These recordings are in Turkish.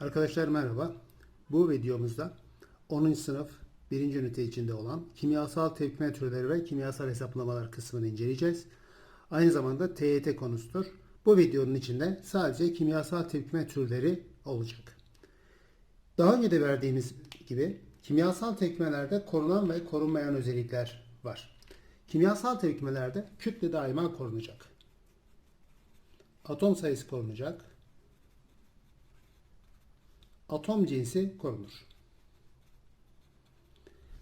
Arkadaşlar merhaba. Bu videomuzda 10. sınıf 1. ünite içinde olan kimyasal tepkime türleri ve kimyasal hesaplamalar kısmını inceleyeceğiz. Aynı zamanda TYT konusudur. Bu videonun içinde sadece kimyasal tepkime türleri olacak. Daha önce de verdiğimiz gibi kimyasal tepkimelerde korunan ve korunmayan özellikler var. Kimyasal tepkimelerde kütle daima korunacak. Atom sayısı korunacak. Atom cinsi korunur.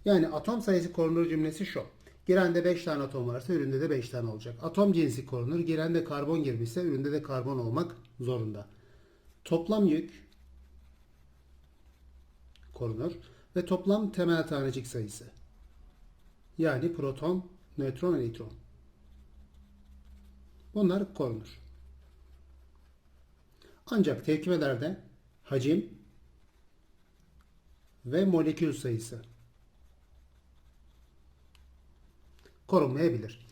Yani atom sayısı korunur cümlesi şu. Girende 5 tane atom varsa üründe de 5 tane olacak. Atom cinsi korunur. Girende karbon girmişse üründe de karbon olmak zorunda. Toplam yük korunur ve toplam temel tanecik sayısı. Yani proton, nötron, elektron. Bunlar korunur. Ancak tepkimelerde hacim ve molekül sayısı korunmayabilir.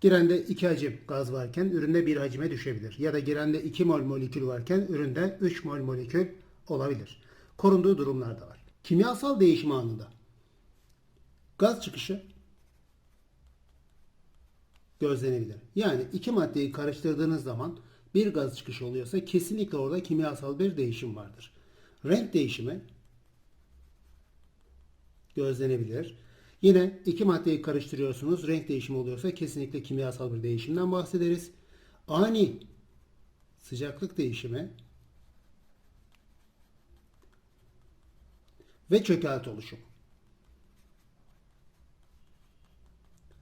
Girende 2 hacim gaz varken üründe 1 hacime düşebilir. Ya da girende 2 mol molekül varken üründe 3 mol molekül olabilir. Korunduğu durumlar da var. Kimyasal değişim anında gaz çıkışı gözlenebilir. Yani iki maddeyi karıştırdığınız zaman bir gaz çıkışı oluyorsa kesinlikle orada kimyasal bir değişim vardır. Renk değişimi gözlenebilir. Yine iki maddeyi karıştırıyorsunuz. Renk değişimi oluyorsa kesinlikle kimyasal bir değişimden bahsederiz. Ani sıcaklık değişimi ve çökelti oluşumu.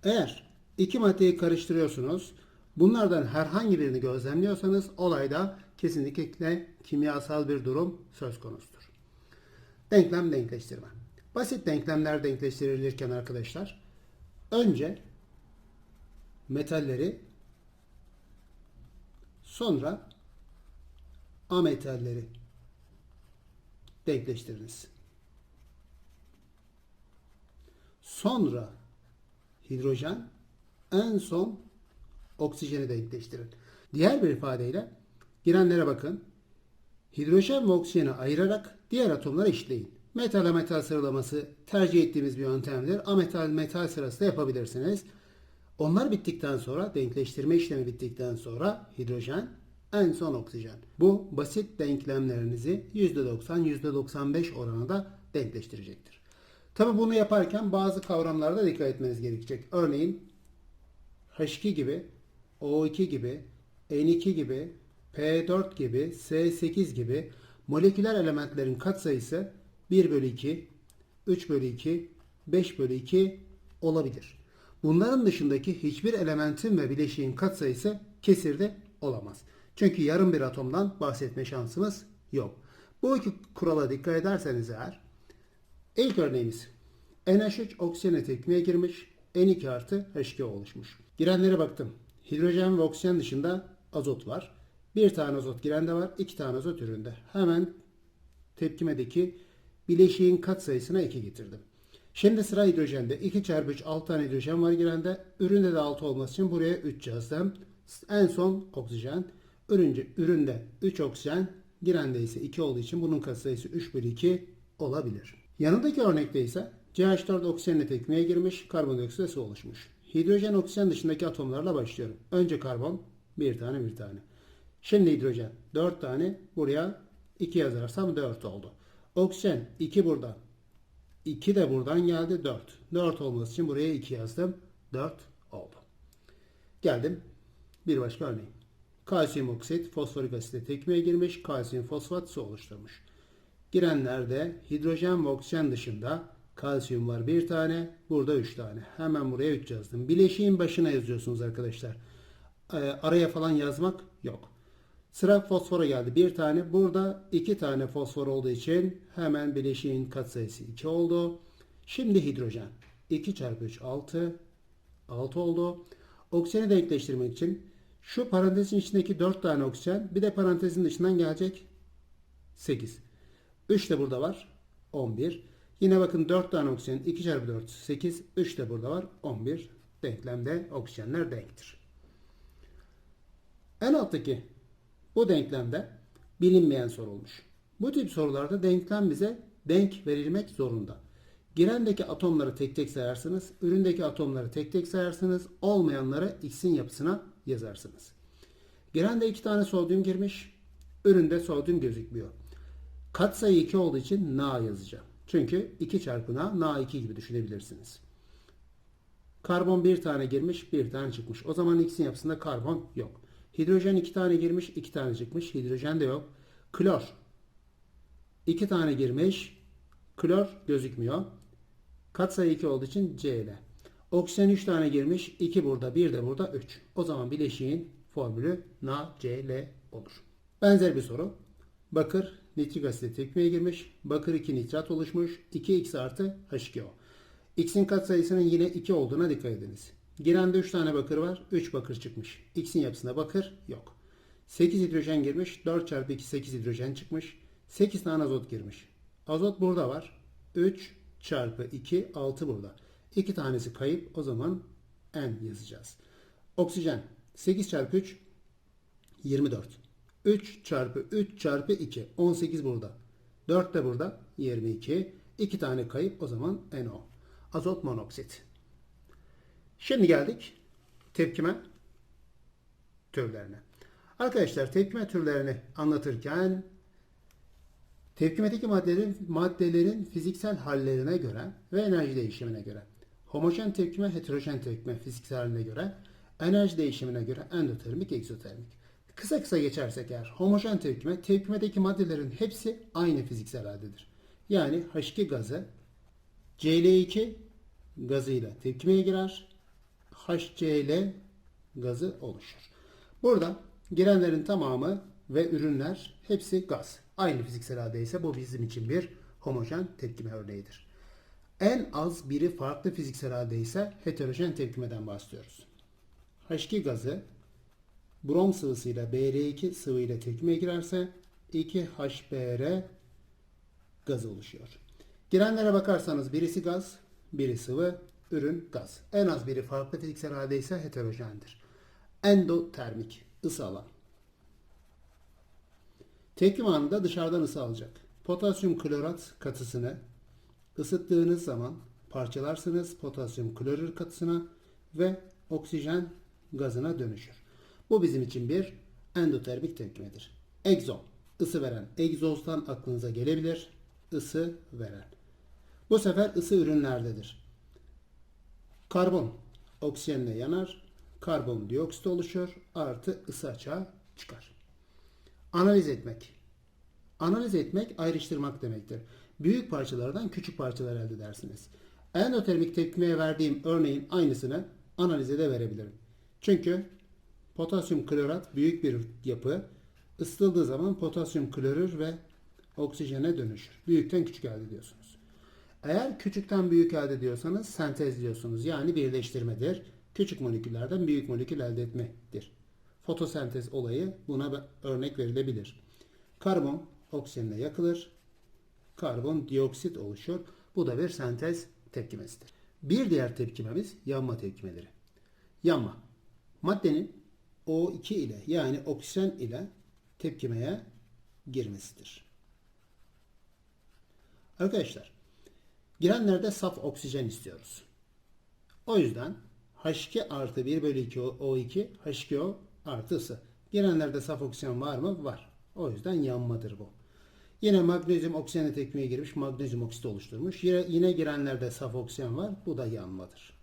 Eğer iki maddeyi karıştırıyorsunuz, bunlardan herhangi birini gözlemliyorsanız olayda kesinlikle kimyasal bir durum söz konusudur. Denklem denkleştirme. Basit denklemler denkleştirilirken arkadaşlar önce metalleri sonra ametalleri denkleştiriniz. Sonra hidrojen en son oksijeni denkleştirin. Diğer bir ifadeyle girenlere bakın. Hidrojen ve oksijeni ayırarak diğer atomları eşitleyin. Metal metal sıralaması tercih ettiğimiz bir yöntemdir. Ametal metal sırası da yapabilirsiniz. Onlar bittikten sonra denkleştirme işlemi bittikten sonra hidrojen en son oksijen. Bu basit denklemlerinizi %90 %95 oranında denkleştirecektir. Tabi bunu yaparken bazı kavramlarda dikkat etmeniz gerekecek. Örneğin H2 gibi, O2 gibi, N2 gibi, P4 gibi, S8 gibi moleküler elementlerin katsayısı 1 bölü 2, 3 bölü 2, 5 bölü 2 olabilir. Bunların dışındaki hiçbir elementin ve bileşiğin katsayısı kesirde olamaz. Çünkü yarım bir atomdan bahsetme şansımız yok. Bu iki kurala dikkat ederseniz eğer ilk örneğimiz NH3 oksijene tepkimeye girmiş, N2 artı H2 oluşmuş. Girenlere baktım. Hidrojen ve oksijen dışında azot var. Bir tane azot girende var, iki tane azot üründe. Hemen tepkimedeki bileşiğin katsayısına 2 getirdim. Şimdi sıra hidrojende. 2 çarpı 3 6 tane hidrojen var girende. Üründe de 6 olması için buraya 3 yazdım. En son oksijen. Ürünce, üründe 3 oksijen. Girende ise 2 olduğu için bunun katsayısı 3 bölü 2 olabilir. Yanındaki örnekte ise CH4 oksijenle tekmeye girmiş. Karbondioksit ise oluşmuş. Hidrojen oksijen dışındaki atomlarla başlıyorum. Önce karbon. Bir tane bir tane. Şimdi hidrojen. 4 tane. Buraya 2 yazarsam 4 oldu. Oksijen 2 buradan. 2 de buradan geldi 4. 4 olması için buraya 2 yazdım. 4 oldu. Geldim bir başka örneğin. Kalsiyum oksit fosforik asitle tekmeye girmiş. Kalsiyum fosfat su oluşturmuş. Girenlerde hidrojen ve oksijen dışında kalsiyum var bir tane. Burada 3 tane. Hemen buraya 3 yazdım. Bileşiğin başına yazıyorsunuz arkadaşlar. Ee, araya falan yazmak yok. Sıra fosfora geldi. Bir tane. Burada iki tane fosfor olduğu için hemen bileşiğin katsayısı 2 oldu. Şimdi hidrojen. 2 çarpı 3 6. 6 oldu. Oksijeni denkleştirmek için şu parantezin içindeki 4 tane oksijen bir de parantezin dışından gelecek 8. 3 de burada var. 11. Yine bakın 4 tane oksijen 2 çarpı 4 8. 3 de burada var. 11. Denklemde oksijenler denktir. En alttaki bu denklemde bilinmeyen sorulmuş. Bu tip sorularda denklem bize denk verilmek zorunda. Girendeki atomları tek tek sayarsınız. Üründeki atomları tek tek sayarsınız. Olmayanları X'in yapısına yazarsınız. Girende iki tane sodyum girmiş. Üründe sodyum gözükmüyor. Katsayı 2 olduğu için Na yazacağım. Çünkü 2 çarpı Na, Na 2 gibi düşünebilirsiniz. Karbon bir tane girmiş, bir tane çıkmış. O zaman X'in yapısında karbon yok. Hidrojen iki tane girmiş, iki tane çıkmış. Hidrojen de yok. Klor. iki tane girmiş. Klor gözükmüyor. Katsayı 2 olduğu için Cl. Oksijen 3 tane girmiş. 2 burada, 1 de burada, 3. O zaman bileşiğin formülü NaCl olur. Benzer bir soru. Bakır nitrik asit tepkimeye girmiş. Bakır 2 nitrat oluşmuş. 2x artı H2O. X'in katsayısının yine 2 olduğuna dikkat ediniz. Girende 3 tane bakır var. 3 bakır çıkmış. X'in yapısında bakır yok. 8 hidrojen girmiş. 4 çarpı 2 8 hidrojen çıkmış. 8 tane azot girmiş. Azot burada var. 3 çarpı 2 6 burada. 2 tanesi kayıp. O zaman N yazacağız. Oksijen 8 çarpı 3 24. 3 çarpı 3 çarpı 2. 18 burada. 4 de burada. 22. 2 tane kayıp. O zaman NO. Azot monoksit. Şimdi geldik tepkime türlerine. Arkadaşlar tepkime türlerini anlatırken tepkimedeki maddelerin, maddelerin fiziksel hallerine göre ve enerji değişimine göre homojen tepkime, heterojen tepkime fiziksel haline göre enerji değişimine göre endotermik, egzotermik. Kısa kısa geçersek eğer homojen tepkime, tepkimedeki maddelerin hepsi aynı fiziksel haldedir. Yani H2 gazı Cl2 gazıyla tepkimeye girer. HCl gazı oluşur. Burada girenlerin tamamı ve ürünler hepsi gaz. Aynı fiziksel halde bu bizim için bir homojen tepkime örneğidir. En az biri farklı fiziksel halde ise heterojen tepkimeden bahsediyoruz. H2 gazı brom sıvısıyla Br2 sıvıyla tepkimeye girerse 2HBr gazı oluşuyor. Girenlere bakarsanız birisi gaz, biri sıvı, ürün gaz. En az biri farklı fiziksel halde ise heterojendir. Endotermik, ısı alan. Tepkim anında dışarıdan ısı alacak. Potasyum klorat katısını ısıttığınız zaman parçalarsınız potasyum klorür katısına ve oksijen gazına dönüşür. Bu bizim için bir endotermik tepkimedir. Egzo, ısı veren. Egzozdan aklınıza gelebilir. Isı veren. Bu sefer ısı ürünlerdedir. Karbon oksijenle yanar. Karbon dioksit oluşur. Artı ısı açığa çıkar. Analiz etmek. Analiz etmek ayrıştırmak demektir. Büyük parçalardan küçük parçalar elde edersiniz. Endotermik tepkimeye verdiğim örneğin aynısını analize de verebilirim. Çünkü potasyum klorat büyük bir yapı. Isıtıldığı zaman potasyum klorür ve oksijene dönüşür. Büyükten küçük elde ediyorsunuz. Eğer küçükten büyük elde ediyorsanız sentezliyorsunuz. Yani birleştirmedir. Küçük moleküllerden büyük molekül elde etmedir. Fotosentez olayı buna örnek verilebilir. Karbon oksijenle yakılır. Karbon dioksit oluşur. Bu da bir sentez tepkimesidir. Bir diğer tepkimemiz yanma tepkimeleri. Yanma. Maddenin O2 ile yani oksijen ile tepkimeye girmesidir. Arkadaşlar girenlerde saf oksijen istiyoruz. O yüzden H2 artı 1 bölü 2 O2 H2O artı ısı. Girenlerde saf oksijen var mı? Var. O yüzden yanmadır bu. Yine magnezyum oksijene tepkimeye girmiş. Magnezyum oksit oluşturmuş. Yine, yine girenlerde saf oksijen var. Bu da yanmadır.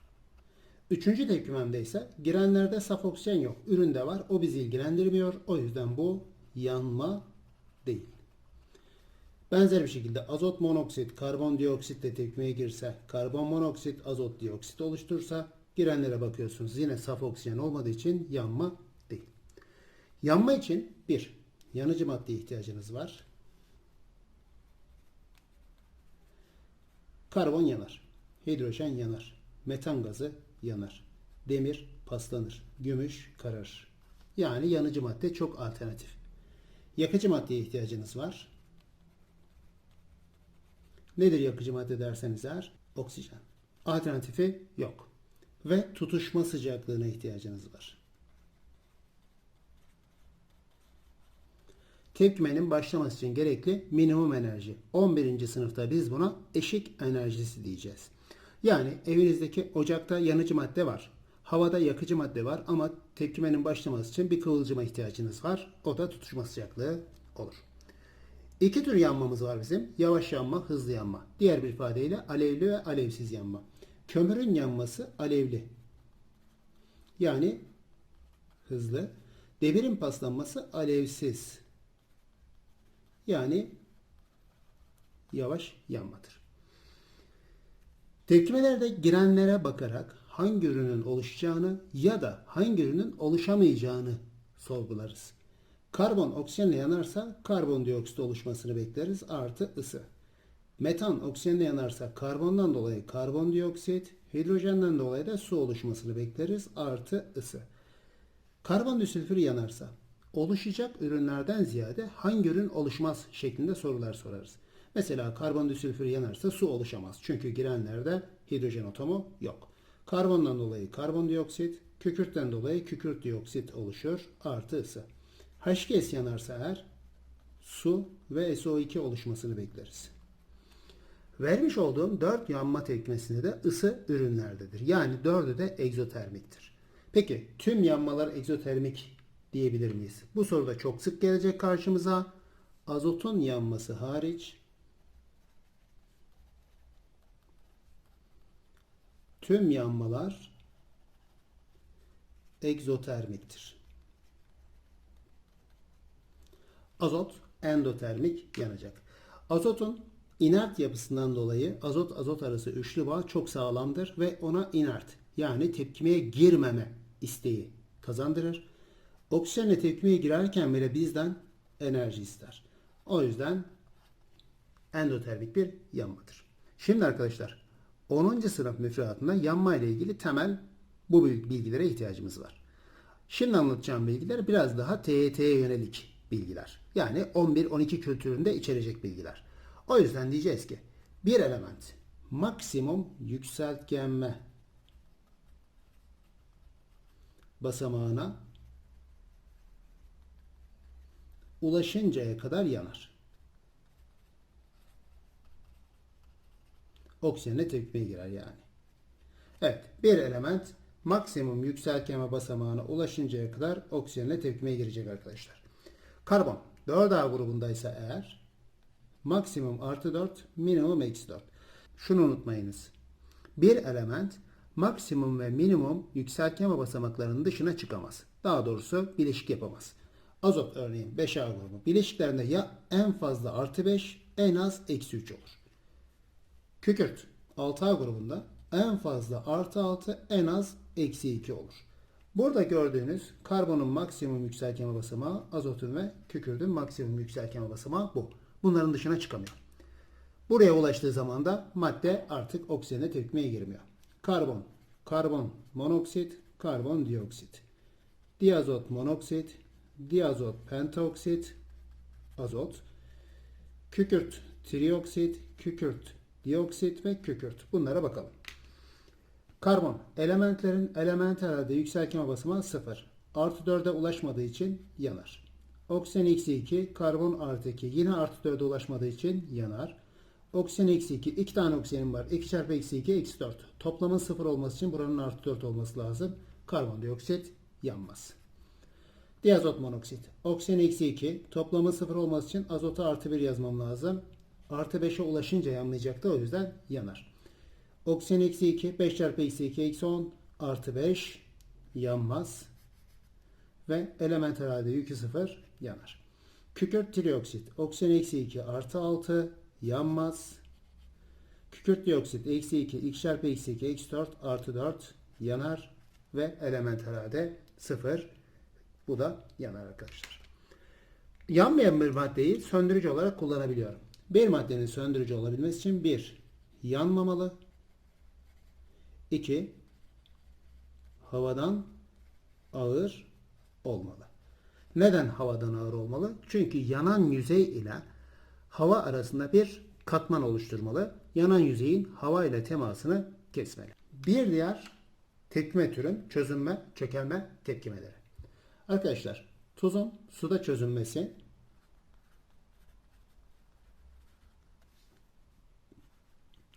Üçüncü tepkimemde ise girenlerde saf oksijen yok. Üründe var. O bizi ilgilendirmiyor. O yüzden bu yanma değil. Benzer bir şekilde azot monoksit karbondioksitle tepkimeye girse, karbon monoksit azot dioksit oluştursa girenlere bakıyorsunuz. Yine saf oksijen olmadığı için yanma değil. Yanma için bir yanıcı madde ihtiyacınız var. Karbon yanar. Hidrojen yanar. Metan gazı yanar. Demir paslanır. Gümüş kararır. Yani yanıcı madde çok alternatif. Yakıcı maddeye ihtiyacınız var. Nedir yakıcı madde derseniz eğer? Oksijen. Alternatifi yok. Ve tutuşma sıcaklığına ihtiyacınız var. tepkimenin başlaması için gerekli minimum enerji. 11. sınıfta biz buna eşik enerjisi diyeceğiz. Yani evinizdeki ocakta yanıcı madde var. Havada yakıcı madde var ama tepkimenin başlaması için bir kıvılcıma ihtiyacınız var. O da tutuşma sıcaklığı olur. İki tür yanmamız var bizim. Yavaş yanma, hızlı yanma. Diğer bir ifadeyle alevli ve alevsiz yanma. Kömürün yanması alevli. Yani hızlı. Demirin paslanması alevsiz. Yani yavaş yanmadır. Tepkimelerde girenlere bakarak hangi ürünün oluşacağını ya da hangi ürünün oluşamayacağını sorgularız. Karbon oksijenle yanarsa karbondioksit oluşmasını bekleriz artı ısı. Metan oksijenle yanarsa karbondan dolayı karbondioksit, hidrojenden dolayı da su oluşmasını bekleriz artı ısı. Karbondisülfür yanarsa oluşacak ürünlerden ziyade hangi ürün oluşmaz şeklinde sorular sorarız. Mesela karbondisülfür yanarsa su oluşamaz. Çünkü girenlerde hidrojen atomu yok. Karbondan dolayı karbondioksit, kükürtten dolayı kükürt dioksit oluşur artı ısı. H2S yanarsa eğer su ve SO2 oluşmasını bekleriz. Vermiş olduğum 4 yanma tepkimesinde de ısı ürünlerdedir. Yani 4'ü de egzotermiktir. Peki tüm yanmalar egzotermik diyebilir miyiz? Bu soruda çok sık gelecek karşımıza. Azotun yanması hariç tüm yanmalar egzotermiktir. Azot endotermik yanacak. Azotun inert yapısından dolayı azot azot arası üçlü bağ çok sağlamdır ve ona inert yani tepkimeye girmeme isteği kazandırır. Oksijenle tepkimeye girerken bile bizden enerji ister. O yüzden endotermik bir yanmadır. Şimdi arkadaşlar 10. sınıf müfredatında yanma ile ilgili temel bu bilgilere ihtiyacımız var. Şimdi anlatacağım bilgiler biraz daha TYT'ye yönelik bilgiler. Yani 11-12 kültüründe içerecek bilgiler. O yüzden diyeceğiz ki bir element maksimum yükseltgenme basamağına ulaşıncaya kadar yanar. Oksijenle tepkimeye girer yani. Evet, bir element maksimum yükseltgenme basamağına ulaşıncaya kadar oksijenle tepkimeye girecek arkadaşlar. Karbon 4A grubundaysa eğer maksimum artı 4, minimum eksi 4. Şunu unutmayınız. Bir element maksimum ve minimum yükseltgenme basamaklarının dışına çıkamaz. Daha doğrusu bileşik yapamaz. Azot örneğin 5A grubu. Bileşiklerinde ya en fazla artı 5 en az eksi 3 olur. Kükürt 6A grubunda en fazla artı 6 en az eksi 2 olur. Burada gördüğünüz karbonun maksimum yükseltgenme basamağı, azotun ve kükürdün maksimum yükseltgenme basamağı bu. Bunların dışına çıkamıyor. Buraya ulaştığı zaman da madde artık oksijene tepkimeye girmiyor. Karbon, karbon monoksit, karbon dioksit. Diazot monoksit, diazot pentaoksit, azot. Kükürt trioksit, kükürt dioksit ve kükürt. Bunlara bakalım. Karbon elementlerin elemental halde yükseltme basamağı 0. Artı 4'e ulaşmadığı için yanar. Oksijen eksi 2, karbon artı 2 yine artı 4'e ulaşmadığı için yanar. Oksijen eksi 2, 2 tane oksijenim var. 2 çarpı eksi 2 eksi 4. Toplamın 0 olması için buranın artı 4 olması lazım. Karbondioksit yanmaz. Diazot monoksit. Oksijen eksi 2. Toplamı 0 olması için azota artı 1 yazmam lazım. Artı 5'e ulaşınca yanmayacaktı. O yüzden yanar. Oksijen eksi 2. 5 çarpı eksi 2 eksi 10 artı 5 yanmaz. Ve elemental halde yükü 0 yanar. Kükürt trioksit. Oksijen eksi 2 artı 6 yanmaz. Kükürt dioksit eksi 2 2 çarpı eksi 2 eksi 4 artı 4 yanar. Ve elemental halde 0 bu da yanar arkadaşlar. Yanmayan bir maddeyi söndürücü olarak kullanabiliyorum. Bir maddenin söndürücü olabilmesi için bir yanmamalı. 2. Havadan ağır olmalı. Neden havadan ağır olmalı? Çünkü yanan yüzey ile hava arasında bir katman oluşturmalı. Yanan yüzeyin hava ile temasını kesmeli. Bir diğer tepkime türün çözünme, çökelme tepkimeleri. Arkadaşlar tuzun suda çözünmesi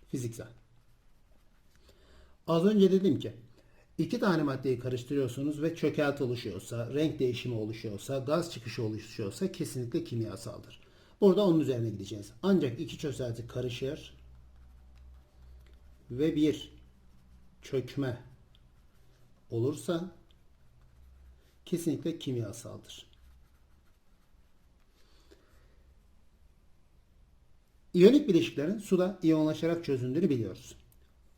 fiziksel. Az önce dedim ki iki tane maddeyi karıştırıyorsunuz ve çökelti oluşuyorsa, renk değişimi oluşuyorsa, gaz çıkışı oluşuyorsa kesinlikle kimyasaldır. Burada onun üzerine gideceğiz. Ancak iki çözelti karışır ve bir çökme olursa kesinlikle kimyasaldır. İyonik bileşiklerin suda iyonlaşarak çözündüğünü biliyoruz.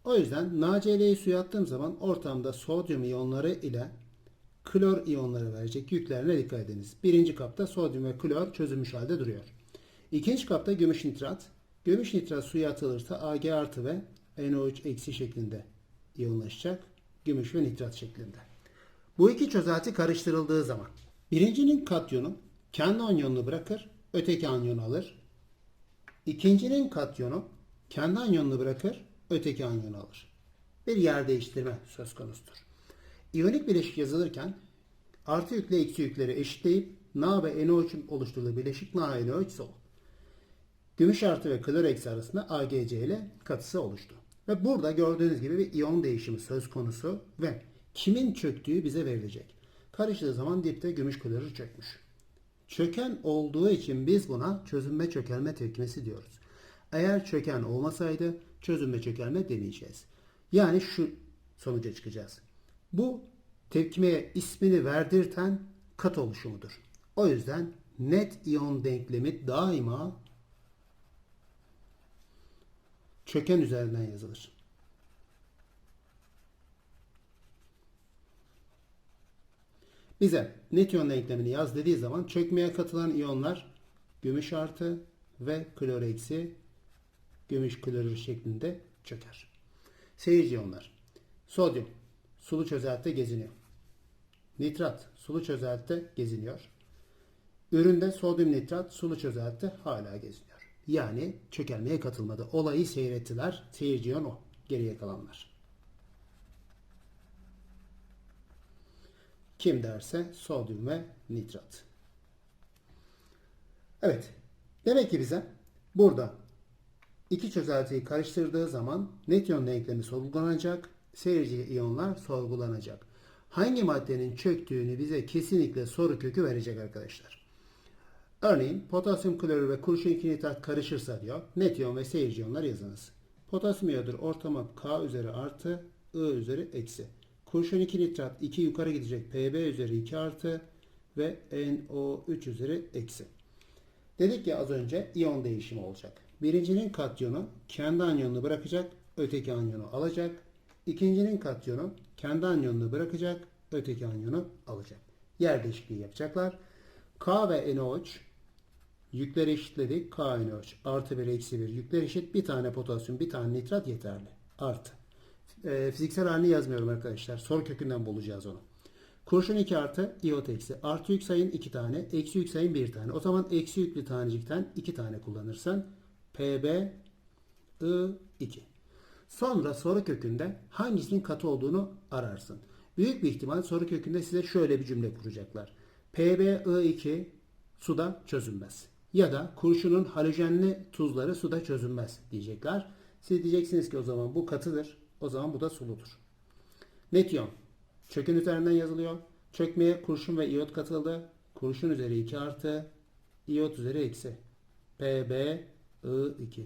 O yüzden NaCl'yi suya attığım zaman ortamda sodyum iyonları ile klor iyonları verecek yüklerine dikkat ediniz. Birinci kapta sodyum ve klor çözülmüş halde duruyor. İkinci kapta gümüş nitrat. Gümüş nitrat suya atılırsa Ag artı ve NO3 eksi şeklinde iyonlaşacak. Gümüş ve nitrat şeklinde. Bu iki çözelti karıştırıldığı zaman birincinin katyonu kendi anyonunu bırakır, öteki anyonu alır. İkincinin katyonu kendi anyonunu bırakır, öteki anyonu alır. Bir yer değiştirme söz konusudur. İyonik bileşik yazılırken artı yükle eksi yükleri eşitleyip Na ve NO3'ün oluşturduğu bileşik NaNO3 sol. Gümüş artı ve klor eksi arasında AgC ile katısı oluştu. Ve burada gördüğünüz gibi bir iyon değişimi söz konusu ve kimin çöktüğü bize verilecek. Karıştığı zaman dipte gümüş klorür çökmüş. Çöken olduğu için biz buna çözünme çökelme tepkimesi diyoruz. Eğer çöken olmasaydı çözünme çökelme demeyeceğiz. Yani şu sonuca çıkacağız. Bu tepkimeye ismini verdirten kat oluşumudur. O yüzden net iyon denklemi daima çöken üzerinden yazılır. Bize net iyon denklemini yaz dediği zaman çökmeye katılan iyonlar gümüş artı ve klor eksi gümüş klorür şeklinde çöker. Seyirci iyonlar. Sodyum sulu çözeltide geziniyor. Nitrat sulu çözeltide geziniyor. Üründe sodyum nitrat sulu çözeltide hala geziniyor. Yani çökelmeye katılmadı. Olayı seyrettiler. Seyirci iyon o. Geriye kalanlar. Kim derse sodyum ve nitrat. Evet. Demek ki bize burada iki çözeltiyi karıştırdığı zaman net iyon denklemi sorgulanacak. Seyirci iyonlar sorgulanacak. Hangi maddenin çöktüğünü bize kesinlikle soru kökü verecek arkadaşlar. Örneğin potasyum klorür ve kurşun 2 nitrat karışırsa diyor. Net ve seyirci iyonlar yazınız. Potasyum iyodür ortama K üzeri artı I üzeri eksi. Kurşun 2 nitrat 2 yukarı gidecek Pb üzeri 2 artı ve NO3 üzeri eksi. Dedik ya az önce iyon değişimi olacak. Birincinin katyonu kendi anyonunu bırakacak, öteki anyonu alacak. İkincinin katyonu kendi anyonunu bırakacak, öteki anyonu alacak. Yer değişikliği yapacaklar. K ve NO3 yükleri eşitledik. K NO3 artı 1 eksi 1 yükler eşit. Bir tane potasyum bir tane nitrat yeterli. Artı. E, fiziksel halini yazmıyorum arkadaşlar. Soru kökünden bulacağız onu. Kurşun 2 artı iot eksi. Artı yük sayın 2 tane. Eksi yük sayın 1 tane. O zaman eksi yüklü tanecikten 2 tane kullanırsan PB I 2. Sonra soru kökünde hangisinin katı olduğunu ararsın. Büyük bir ihtimal soru kökünde size şöyle bir cümle kuracaklar. PbI2 suda çözünmez. Ya da kurşunun halojenli tuzları suda çözünmez diyecekler. Siz diyeceksiniz ki o zaman bu katıdır. O zaman bu da suludur. Net iyon. Çökün üzerinden yazılıyor. Çökmeye kurşun ve iot katıldı. Kurşun üzeri 2 artı iot üzeri eksi. PbI2.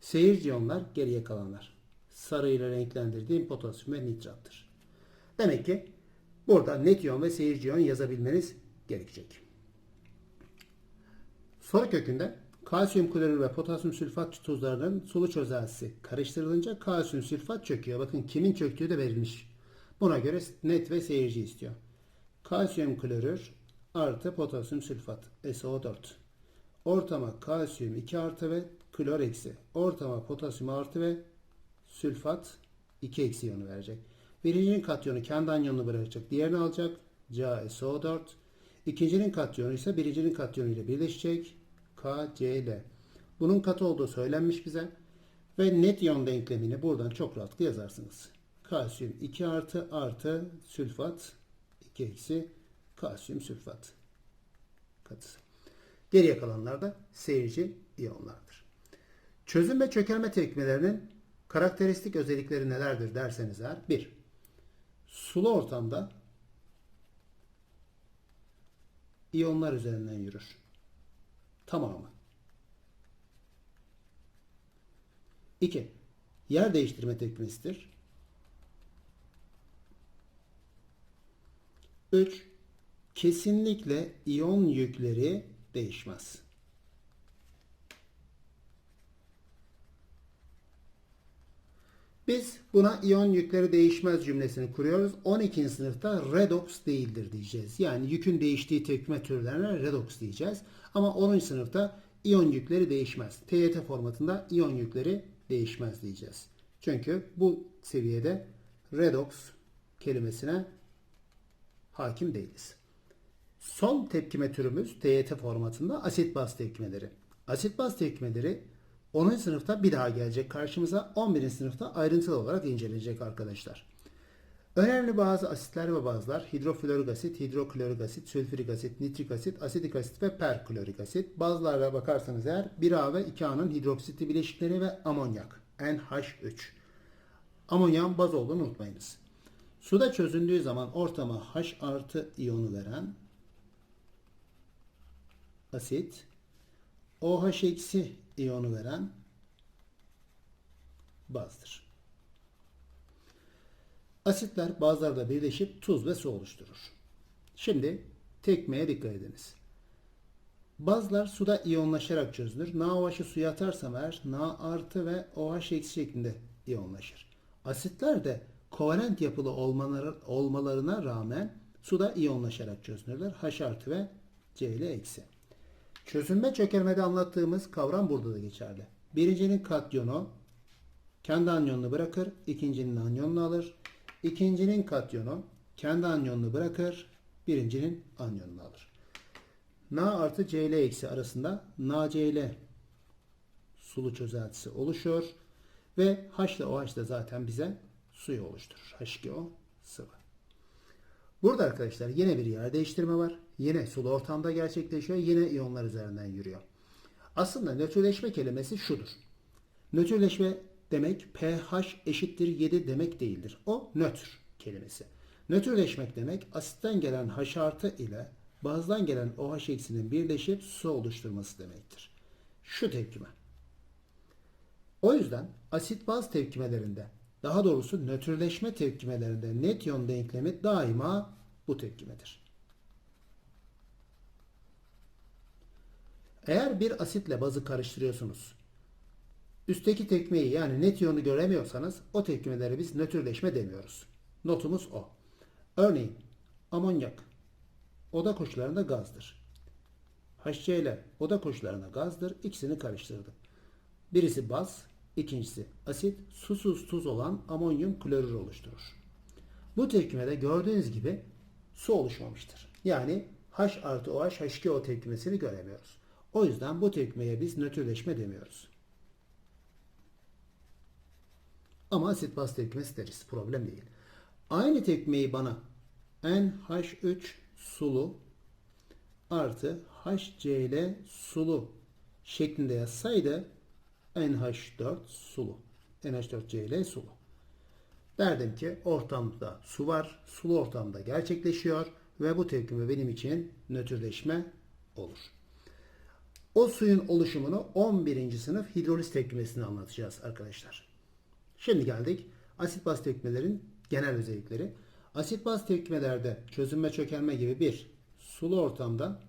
Seyirci iyonlar geriye kalanlar. Sarı ile renklendirdiğim potasyum ve nitrattır. Demek ki burada net iyon ve seyirci iyon yazabilmeniz gerekecek. Soru kökünde kalsiyum klorür ve potasyum sülfat tuzlarının sulu çözeltisi karıştırılınca kalsiyum sülfat çöküyor. Bakın kimin çöktüğü de verilmiş. Buna göre net ve seyirci istiyor. Kalsiyum klorür artı potasyum sülfat SO4. Ortama kalsiyum 2 artı ve klor eksi. Ortama potasyum artı ve sülfat 2 eksi iyonu verecek. Birincinin katyonu kendi anyonunu bırakacak. Diğerini alacak. CaSO4. İkincinin katyonu ise birincinin katyonu ile birleşecek. KCl. Bunun katı olduğu söylenmiş bize. Ve net iyon denklemini buradan çok rahatlıkla yazarsınız. Kalsiyum 2 artı artı sülfat 2 eksi kalsiyum sülfat katısı. Geriye kalanlar da seyirci iyonlardır. Çözüm ve çökelme tepkimelerinin Karakteristik özellikleri nelerdir derseniz eğer 1. Sulu ortamda iyonlar üzerinden yürür. Tamamı. 2. Yer değiştirme tepkimesidir. 3. Kesinlikle iyon yükleri değişmez. Biz buna iyon yükleri değişmez cümlesini kuruyoruz. 12. sınıfta redox değildir diyeceğiz. Yani yükün değiştiği tepkime türlerine redox diyeceğiz. Ama 10. sınıfta iyon yükleri değişmez. TYT formatında iyon yükleri değişmez diyeceğiz. Çünkü bu seviyede redox kelimesine hakim değiliz. Son tepkime türümüz TYT formatında asit baz tepkimeleri. Asit baz tepkimeleri 10. sınıfta bir daha gelecek karşımıza. 11. sınıfta ayrıntılı olarak incelenecek arkadaşlar. Önemli bazı asitler ve bazlar hidroflorik asit, hidroklorik asit, sülfürik asit, nitrik asit, asitik asit ve perklorik asit. Bazılarına bakarsanız eğer 1A ve 2A'nın hidroksitli bileşikleri ve amonyak NH3. Amonyan baz olduğunu unutmayınız. Suda çözündüğü zaman ortama H artı iyonu veren asit, OH eksi iyonu veren bazdır. Asitler bazılarda birleşip tuz ve su oluşturur. Şimdi tekmeye dikkat ediniz. Bazılar suda iyonlaşarak çözünür. NaOH'ı suya atarsam eğer Na artı ve OH eksi şeklinde iyonlaşır. Asitler de kovalent yapılı olmaları, olmalarına rağmen suda iyonlaşarak çözünürler. H artı ve Cl eksi. Çözünme çökermede anlattığımız kavram burada da geçerli. Birincinin katyonu kendi anyonunu bırakır, ikincinin anyonunu alır. İkincinin katyonu kendi anyonunu bırakır, birincinin anyonunu alır. Na artı Cl eksi arasında NaCl sulu çözeltisi oluşur ve H ile OH da zaten bize suyu oluşturur. H2O sıvı. Burada arkadaşlar yine bir yer değiştirme var. Yine sulu ortamda gerçekleşiyor. Yine iyonlar üzerinden yürüyor. Aslında nötrleşme kelimesi şudur. Nötrleşme demek pH eşittir 7 demek değildir. O nötr kelimesi. Nötrleşmek demek asitten gelen H artı ile bazdan gelen OH eksinin birleşip su oluşturması demektir. Şu tepkime. O yüzden asit baz tepkimelerinde daha doğrusu nötrleşme tepkimelerinde net iyon denklemi daima bu tepkimedir. Eğer bir asitle bazı karıştırıyorsunuz, üstteki tepkimeyi yani net iyonu göremiyorsanız o tepkimelere biz nötrleşme demiyoruz. Notumuz o. Örneğin amonyak oda koşullarında gazdır. HCl oda koşullarında gazdır. İkisini karıştırdım. Birisi baz, ikincisi asit, susuz tuz olan amonyum klorür oluşturur. Bu tepkimede gördüğünüz gibi su oluşmamıştır. Yani H artı OH H2O tepkimesini göremiyoruz. O yüzden bu tepkimeye biz nötrleşme demiyoruz. Ama asit baz tepkimesi deriz. Problem değil. Aynı tepkimeyi bana NH3 sulu artı HCl sulu şeklinde yazsaydı NH4 sulu. NH4Cl sulu. Derdim ki ortamda su var. Sulu ortamda gerçekleşiyor ve bu tepkime benim için nötrleşme olur. O suyun oluşumunu 11. sınıf hidroliz tepkimesini anlatacağız arkadaşlar. Şimdi geldik asit baz tepkimelerin genel özellikleri. Asit baz tepkimelerde çözünme çökelme gibi bir sulu ortamda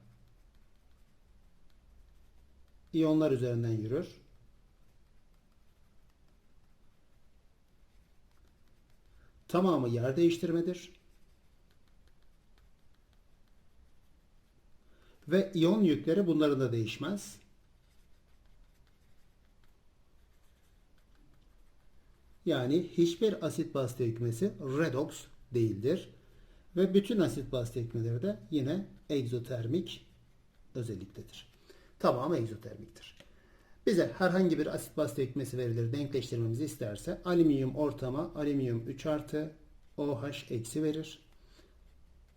iyonlar üzerinden yürür. Tamamı yer değiştirmedir. Ve iyon yükleri bunların da değişmez. Yani hiçbir asit baz tepkimesi redox değildir. Ve bütün asit baz tepkimeleri de yine egzotermik özelliktedir. Tamamı egzotermiktir. Bize herhangi bir asit baz tepkimesi verilir denkleştirmemizi isterse alüminyum ortama alüminyum 3 artı OH eksi verir.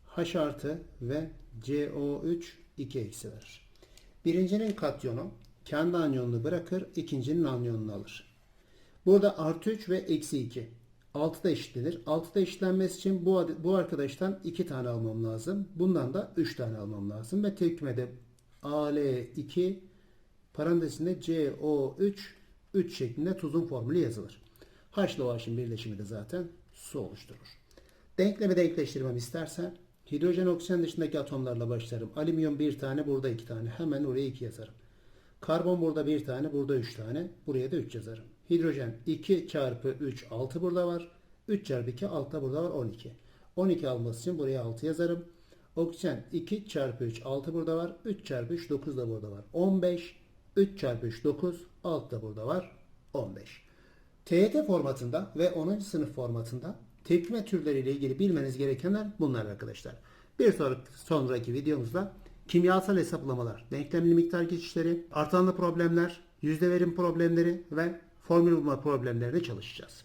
H artı ve CO3 2 eksi verir. Birincinin katyonu kendi anyonunu bırakır, ikincinin anyonunu alır. Bu Burada artı 3 ve eksi 2. 6 da eşitlenir. 6 da eşitlenmesi için bu, bu arkadaştan 2 tane almam lazım. Bundan da 3 tane almam lazım. Ve tepkimede AL2 parantezinde CO3 3 şeklinde tuzun formülü yazılır. H ile OH'ın birleşimi de zaten su oluşturur. Denklemi denkleştirmem istersen hidrojen oksijen dışındaki atomlarla başlarım. Alüminyum bir tane burada iki tane. Hemen oraya 2 yazarım. Karbon burada bir tane, burada 3 tane. Buraya da 3 yazarım. Hidrojen 2 çarpı 3, 6 burada var. 3 çarpı 2, 6 da burada var, 12. 12 alması için buraya 6 yazarım. Oksijen 2 çarpı 3, 6 burada var. 3 çarpı 3, 9 da burada var. 15. 3 çarpı 3, 9. 6 da burada var. 15. TYT formatında ve 10. sınıf formatında tepkime türleriyle ilgili bilmeniz gerekenler bunlar arkadaşlar. Bir sonraki, sonraki videomuzda kimyasal hesaplamalar, denklemli miktar geçişleri, artanlı problemler, yüzde verim problemleri ve formül bulma problemlerini çalışacağız.